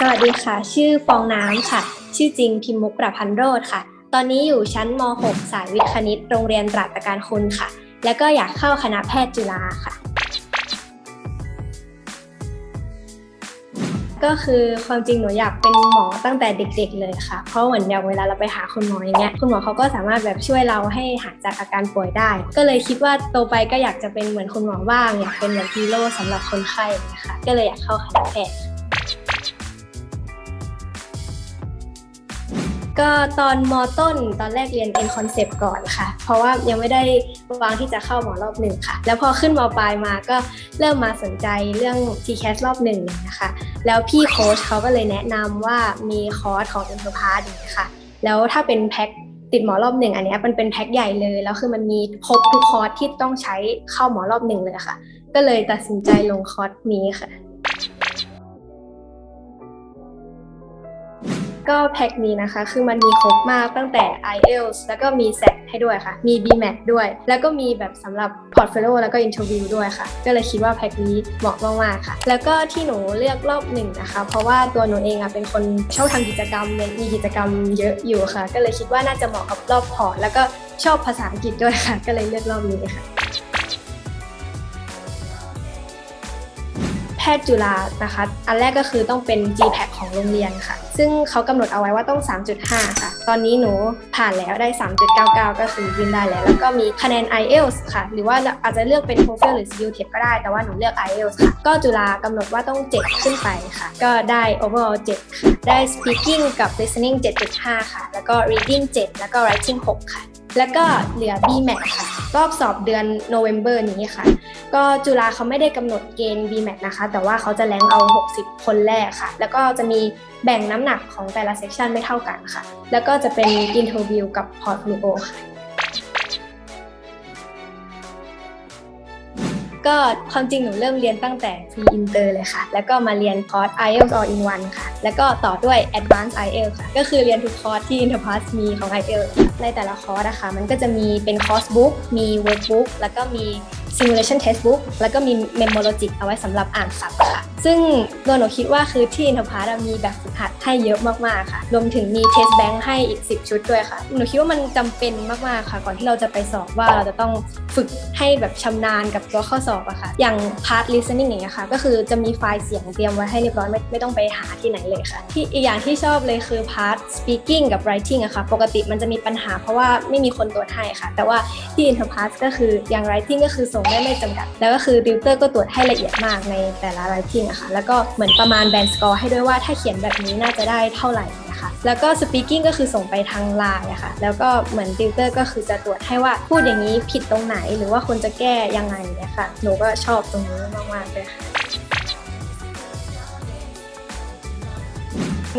สวัสดีค่ะ ชื่อฟองน้ำค่ะ ชื่อจริงพิมมุกประพันธ์โรธค่ะ ตอนนี้อยู่ชั้นม .6 สายวิทย์คณิต โรงเรียนตราดการคุณค่ะ แล้วก็อยากเข้าคณะแพทย์จุฬาค่ะ ก็คือความจริงหนูอยากเป็นหมอตั้งแต่เด็ก ๆ เลยค่ะ เพราะเหมือนอย่างเวลาเราไปหาคุณหมออย่างเงี้ย คุณหมอเขาก็สามารถแบบช่วยเราให้หายจากอาการป่วยได้ ก็เลยคิดว่าโตไปก็อยากจะเป็นเหมือนคุณหมอบ้าง อยากเป็นเหมือนฮีโร่สำหรับคนไข้อย่างเงี้ยค่ะก็เลยอยากเข้าคณะแพทย์ ก็ตอนมต้นตอนแรกเรียน N concept ก่อนค่ะ เพราะว่ายังไม่ได้วางที่จะเข้าหมอรอบหนึ่งค่ะ แล้วพอขึ้นมปลายมาก็เริ่มมาสนใจเรื่อง TCAS รอบหนึ่งนะคะ แล้วพี่โค้ชเขาก็เลยแนะนำว่ามีคอร์สของ i n t e r p a s อย่างนี้ค่ะ แล้วถ้าเป็นแพ็คติดหมอรอบหนึ่งอันนี้มันเป็นแพ็คใหญ่เลย แล้วคือมันมีครบทุกคอร์สที่ต้องใช้เข้าหมอรอบหนึ่งเลยค่ะ ก็เลยตัดสินใจลงคอร์สนี้ค่ะ ก็แพ็คนี้นะคะ คือมันมีครบมากตั้งแต่ IELTS แล้วก็มี SAT ให้ด้วยค่ะ มี BMAT ด้วย แล้วก็มีแบบสำหรับ Portfolio แล้วก็ Interview ด้วยค่ะ ก็เลยคิดว่าแพ็คนี้เหมาะมากๆค่ะ แล้วก็ที่หนูเลือกรอบหนึ่งนะคะ เพราะว่าตัวหนูเองอะเป็นคนชอบทำกิจกรรมมีกิจกรรมเยอะอยู่ค่ะ ก็เลยคิดว่าน่าจะเหมาะกับรอบพอร์ตแล้วก็ชอบภาษาอังกฤษด้วยค่ะ ก็เลยเลือกรอบนี้ค่ะ ทย์จุฬานะคะ อันแรกก็คือต้องเป็น GPAC ของโรงเรียนค่ะ ซึ่งเขากำหนดเอาไว้ว่าต้อง 3.5 ค่ะ ตอนนี้หนูผ่านแล้วได้ 3.99 ก็คือยื่นได้แล้ว แล้วก็มีคะแนน IELTS ค่ะ หรือว่าอาจจะเลือกเป็น TOEFL หรือ CUTEC ก็ได้ แต่ว่าหนูเลือก IELTS ค่ะ ก็จุฬากำหนดว่าต้อง 7 ขึ้นไปค่ะ ก็ได้ overall 7 ค่ะ ได้ speaking กับ listening 7.5 ค่ะ แล้วก็ reading 7 แล้วก็ writing 6 ค่ะ แล้วก็เหลือ BMAT ค่ะ รอบสอบเดือน November นี้ค่ะ ก็จุฬาเขาไม่ได้กำหนดเกณฑ์ BMAT นะคะ แต่ว่าเขาจะแรงเอา 60 คนแรกค่ะ แล้วก็จะมีแบ่งน้ำหนักของแต่ละเซสชันไม่เท่ากันค่ะ แล้วก็จะเป็นอินเทอร์วิวกับ Portfolio ค่ะ ก็ความจริงหนูเริ่มเรียนตั้งแต่ pre inter เลยค่ะ แล้วก็มาเรียนคอร์ส IELTS all in one ค่ะ แล้วก็ต่อด้วย advanced IELTS ค่ะ ก็คือเรียนทุกคอร์สที่ Interpass มีของ IELTS ในแต่ละคอร์สนะคะ มันก็จะมีเป็นคอร์สบุ๊กมีเวิร์กบุ๊กแล้วก็มี simulation textbook แล้วก็มี memologic เอาไว้สำหรับอ่านศัพท์ค่ะ ซึ่งตัวหนูคิดว่าคือที่ Interpass อะมีแบบฝึกหัดให้เยอะมากๆค่ะ รวมถึงมี test bank ให้อีก 10 ชุดด้วยค่ะ หนูคิดว่ามันจำเป็นมากๆค่ะ ก่อนที่เราจะไปสอบว่าเราจะต้องฝึกให้แบบชำนาญกับตัวข้อสอบอะค่ะ อย่าง part listening อย่างเงี้ยค่ะ ก็คือจะมีไฟล์เสียงเตรียมไว้ให้เรียบร้อยไม่ไม่ต้องไปหาที่ไหนเลยค่ะ ที่อีกอย่างที่ชอบเลยคือ part speaking กับ writing อะค่ะ ปกติมันจะมีปัญหาเพราะว่าไม่มีคนตรวจให้ค่ะ แต่ว่าที่ Interpass ก็คืออย่าง writing ก็คือส่งได้ไม่จำกัด แล้วก็คือ tutor ก็ตรวจให้ละเอียดมากในแต่ละ writing อะคะ แล้วก็เหมือนประมาณแบนสกอร์ให้ด้วยว่าถ้าเขียนแบบนี้น่าจะได้เท่าไหร่นะคะแล้วก็สปีกิ้งก็คือส่งไปทางไลน์อะค่ะแล้วก็เหมือนดีลเตอร์ก็คือจะตรวจให้ว่าพูดอย่างนี้ผิดตรงไหน หรือว่าควรจะแก้ยังไงเนี่ยค่ะหนูก็ชอบตรงนี้มากๆเลยค่ะ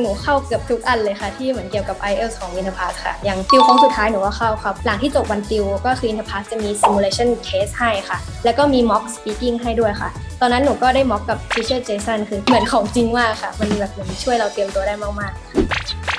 หนูเข้าเกือบทุกอันเลยค่ะที่เหมือนเกี่ยวกับ IELTS ของ Interpass ค่ะ อย่างติวโค้งสุดท้ายหนูก็เข้าครับ หลังที่จบวันติวก็คือ Interpass จะมี simulation case ให้ค่ะ แล้วก็มี mock speaking ให้ด้วยค่ะ ตอนนั้นหนูก็ได้ mock กับ teacher Jason คือเหมือนของจริงมากค่ะ มันแบบเหมือนช่วยเราเตรียมตัวได้มากๆ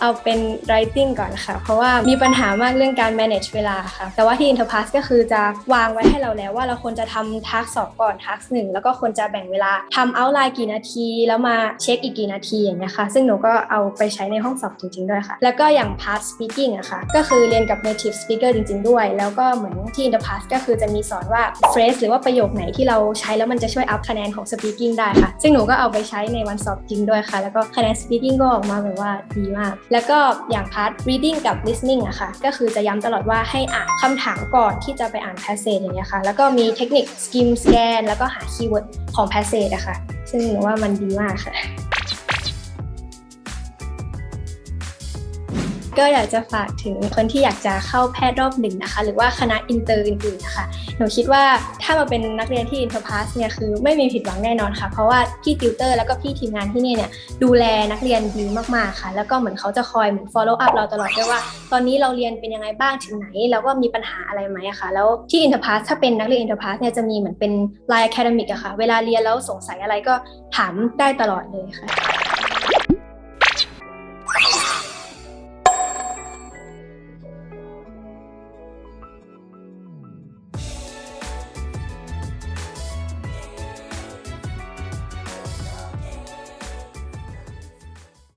เอาเป็น writing ก่อนค่ะ เพราะว่ามีปัญหามากเรื่องการ manage เวลาค่ะ แต่ว่าที่ Interpass ก็คือจะวางไว้ให้เราแล้วว่าเราควรจะทำ task สองก่อน task หนึ่งแล้วก็ควรจะแบ่งเวลาทำ outline กี่นาที แล้วมาเช็คอีกกี่นาทีอย่างเงี้ยค่ะ ซึ่งหนูก็เอาไปใช้ในห้องสอบจริงๆด้วยค่ะ แล้วก็อย่าง part speaking อะค่ะ ก็คือเรียนกับ native speaker จริง ๆ ด้วย แล้วก็เหมือนที่ Interpass ก็คือจะมีสอนว่า phrase หรือว่าประโยคไหนที่เราใช้แล้วมันจะช่วย up คะแนนของ speaking ได้ค่ะ ซึ่งหนูก็เอาไปใช้ในวันสอบจริงด้วยค่ะ แล้วก็คะแนน speaking ก็ออกมาแบบว่าดีมากแล้วก็อย่างพาร์ท reading กับ listening อะค่ะก็คือจะย้ำตลอดว่าให้อ่านคำถามก่อนที่จะไปอ่าน passage อย่างเงี้ยค่ะ แล้วก็มีเทคนิค skim scan แล้วก็หา keyword ของ passage อะค่ะ ซึ่งหนูว่ามันดีมากค่ะ ก็อยากจะฝากถึงคนที่อยากจะเข้าแพทย์รอบหนึ่งนะคะ หรือว่าคณะอินเตอร์อื่นๆนะคะหนูคิดว่าถ้ามาเป็นนักเรียนที่ Interpass เนี่ยคือไม่มีผิดหวังแน่นอนค่ะ เพราะว่าพี่ติวเตอร์แล้วก็พี่ทีมงานที่นี่เนี่ยดูแลนักเรียนดีมากๆค่ะ แล้วก็เหมือนเขาจะคอยเหมือน follow up เราตลอดด้วยว่า ตอนนี้เราเรียนเป็นยังไงบ้างถึงไหน แล้วก็มีปัญหาอะไรไหมอะค่ะแล้วที่ Interpass ถ้าเป็นนักเรียน Interpass เนี่ยจะมีเหมือนเป็น line academic อะค่ะ เวลาเรียนแล้วสงสัยอะไรก็ถามได้ตลอดเลยค่ะ